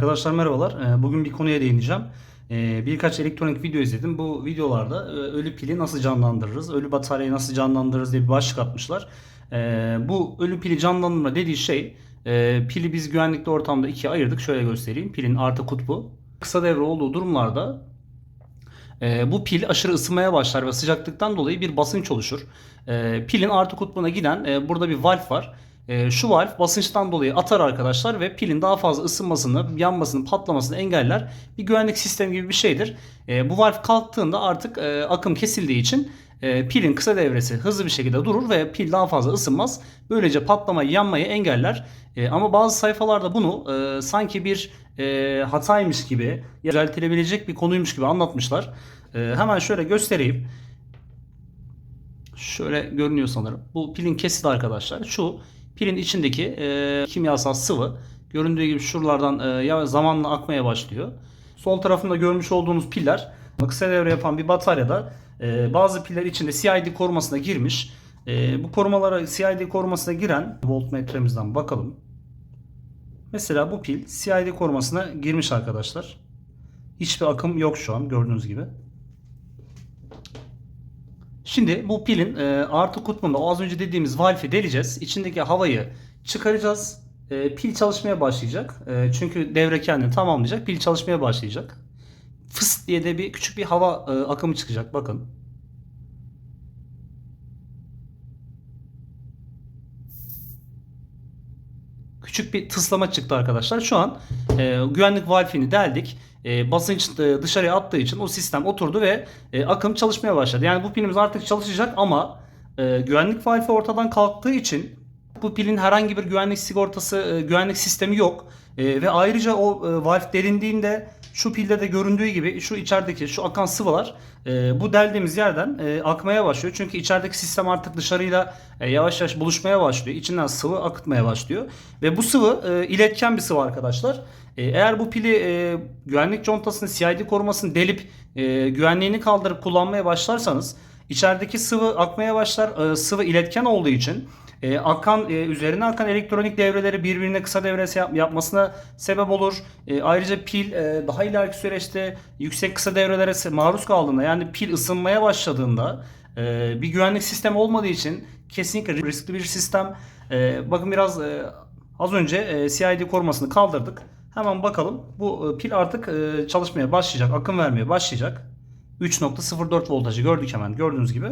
Arkadaşlar merhabalar. Ee, Bugün bir konuya değineceğim. Ee, Birkaç elektronik video izledim. Bu videolarda e, ölü pili nasıl canlandırırız, ölü bataryayı nasıl canlandırırız diye bir başlık atmışlar. Ee, Bu ölü pili canlandırma dediği şey e, pili biz güvenlikli ortamda ikiye ayırdık. Şöyle göstereyim. Pilin artı kutbu. Kısa devre olduğu durumlarda e, bu pil aşırı ısınmaya başlar ve sıcaklıktan dolayı bir basınç oluşur. E, pilin artı kutbuna giden burada bir valf var. E, şu valf basınçtan dolayı atar arkadaşlar ve pilin daha fazla ısınmasını, yanmasını, patlamasını engeller. Bir güvenlik sistemi gibi bir şeydir. E, bu valf kalktığında artık e, akım kesildiği için e, pilin kısa devresi hızlı bir şekilde durur ve pil daha fazla ısınmaz. Böylece patlamayı, yanmayı engeller. E, ama bazı sayfalarda bunu e, sanki bir e, hataymış gibi, düzeltilebilecek bir konuymuş gibi anlatmışlar. E, hemen şöyle göstereyim. Şöyle görünüyor sanırım. Bu pilin kesidi arkadaşlar. Şu pilin içindeki e, kimyasal sıvı göründüğü gibi şuralardan e, zamanla akmaya başlıyor. Sol tarafında görmüş olduğunuz piller kısa devre yapan bir bataryada e, bazı piller içinde CID korumasına girmiş. E, bu korumalara CID korumasına giren voltmetremizden bakalım. Mesela bu pil CID korumasına girmiş arkadaşlar. Hiçbir akım yok şu an gördüğünüz gibi. Şimdi bu pilin e, artı kutbunda az önce dediğimiz valfi deleceğiz. İçindeki havayı çıkaracağız. E, pil çalışmaya başlayacak. E, çünkü devre kendini tamamlayacak. Pil çalışmaya başlayacak. Fıs diye de bir küçük bir hava e, akımı çıkacak. Bakın. Küçük bir tıslama çıktı arkadaşlar. Şu an e, güvenlik valfini deldik. E, basınç e, dışarıya attığı için o sistem oturdu ve e, akım çalışmaya başladı. Yani bu pilimiz artık çalışacak ama e, güvenlik valfi ortadan kalktığı için bu pilin herhangi bir güvenlik sigortası, e, güvenlik sistemi yok. E, ve ayrıca o e, valf delindiğinde şu pilde de göründüğü gibi şu içerideki şu akan sıvılar e, bu deldiğimiz yerden e, akmaya başlıyor. Çünkü içerideki sistem artık dışarıyla e, yavaş yavaş buluşmaya başlıyor. İçinden sıvı akıtmaya başlıyor. Ve bu sıvı e, iletken bir sıvı arkadaşlar. E, eğer bu pili e, güvenlik contasını CID korumasını delip e, güvenliğini kaldırıp kullanmaya başlarsanız içerideki sıvı akmaya başlar. E, sıvı iletken olduğu için e, akan e, üzerine akan elektronik devreleri birbirine kısa devresi yap- yapmasına sebep olur. E, ayrıca pil e, daha ileriki süreçte yüksek kısa devrelere maruz kaldığında yani pil ısınmaya başladığında e, bir güvenlik sistemi olmadığı için kesinlikle riskli bir sistem. E, bakın biraz e, az önce e, CID korumasını kaldırdık. Hemen bakalım. Bu e, pil artık e, çalışmaya başlayacak, akım vermeye başlayacak. 3.04 voltajı gördük hemen gördüğünüz gibi.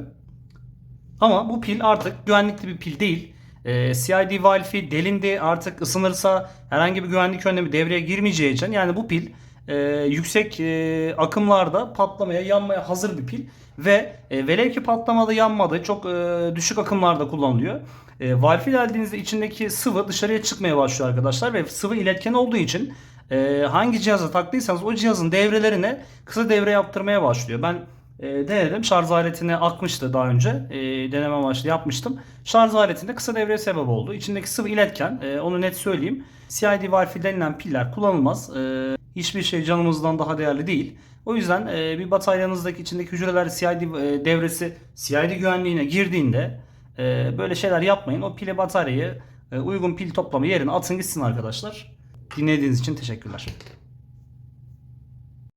Ama bu pil artık güvenlikli bir pil değil. Ee, CID valfi delindi artık ısınırsa herhangi bir güvenlik önlemi devreye girmeyeceği için yani bu pil e, yüksek e, akımlarda patlamaya yanmaya hazır bir pil ve e, velev ki patlamadı yanmadı çok e, düşük akımlarda kullanılıyor. E, valfi deldiğinizde içindeki sıvı dışarıya çıkmaya başlıyor arkadaşlar ve sıvı iletken olduğu için e, hangi cihaza taktıysanız o cihazın devrelerine kısa devre yaptırmaya başlıyor. Ben e, denedim. Şarj aletine akmıştı daha önce. E, deneme amaçlı yapmıştım. Şarj aletinde kısa devreye sebep oldu. İçindeki sıvı iletken. e, onu net söyleyeyim. CID valfi denilen piller kullanılmaz. E, hiçbir şey canımızdan daha değerli değil. O yüzden e, bir bataryanızdaki içindeki hücreler CID e, devresi CID güvenliğine girdiğinde e, böyle şeyler yapmayın. O pile bataryayı e, uygun pil toplama yerine atın gitsin arkadaşlar. Dinlediğiniz için teşekkürler.